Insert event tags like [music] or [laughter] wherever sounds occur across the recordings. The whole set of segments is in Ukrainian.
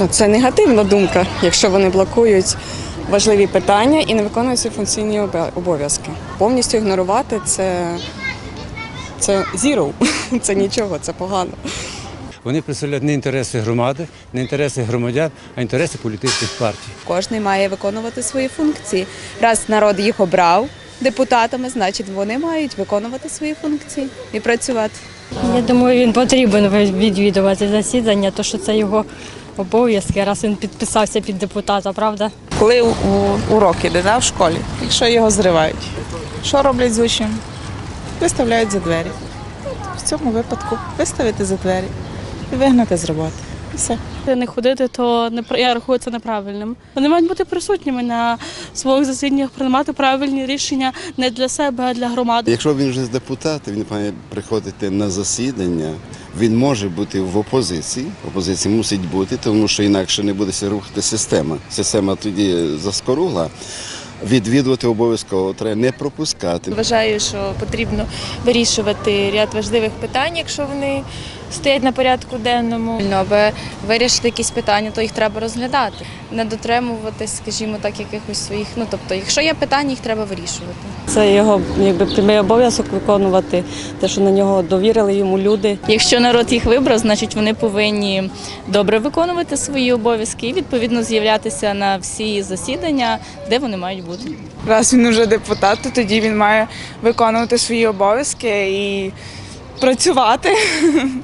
Ну, Це негативна думка, якщо вони блокують важливі питання і не виконують свої функційні обов'язки. Повністю ігнорувати це, це zero, [laughs] це нічого, це погано. Вони представляють не інтереси громади, не інтереси громадян, а інтереси політичних партій. Кожний має виконувати свої функції. Раз народ їх обрав депутатами, значить вони мають виконувати свої функції і працювати. Я думаю, він потрібен відвідувати засідання, то що це його обов'язки, раз він підписався під депутата, правда? коли у- у- урок іде да, в школі, якщо його зривають, що роблять з учнем? Виставляють за двері. В цьому випадку виставити за двері і вигнати з роботи. І все. не ходити, то не я рахую це неправильним. Вони мають бути присутніми на своїх засіданнях, приймати правильні рішення не для себе, а для громади. Якщо він вже з депутата, він має приходити на засідання. Він може бути в опозиції. Опозиція мусить бути, тому що інакше не буде рухати система. Система тоді заскоругла. Відвідувати обов'язково треба не пропускати. Вважаю, що потрібно вирішувати ряд важливих питань, якщо вони стоять на порядку денному. Аби вирішити якісь питання, то їх треба розглядати, не дотримуватись, скажімо так, якихось своїх. Ну тобто, якщо є питання, їх треба вирішувати. Це його якби прямий обов'язок виконувати, те, що на нього довірили йому люди. Якщо народ їх вибрав, значить вони повинні добре виконувати свої обов'язки і відповідно з'являтися на всі засідання, де вони мають бути. Раз він уже депутат, то тоді він має виконувати свої обов'язки і працювати.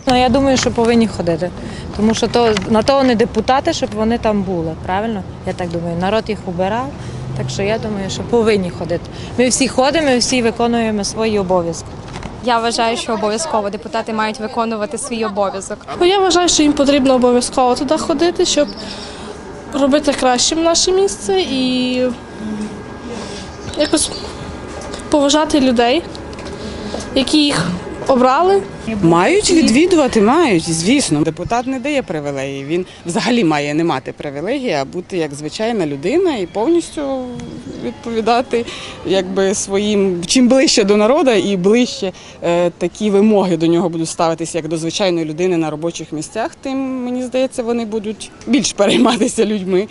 Ну, я думаю, що повинні ходити. Тому що то, на то вони депутати, щоб вони там були. Правильно? Я так думаю. Народ їх обирав. Так що я думаю, що повинні ходити. Ми всі ходимо, ми всі виконуємо свої обов'язки. Я вважаю, що обов'язково депутати мають виконувати свій обов'язок. Ну, Я вважаю, що їм потрібно обов'язково туди ходити, щоб робити кращим наше місце і якось поважати людей, які їх обрали. Мають відвідувати, мають, звісно. Депутат не дає привілеї. Він взагалі має не мати привілегії, а бути як звичайна людина і повністю відповідати якби своїм чим ближче до народу і ближче е, такі вимоги до нього будуть ставитися як до звичайної людини на робочих місцях, тим мені здається, вони будуть більш перейматися людьми.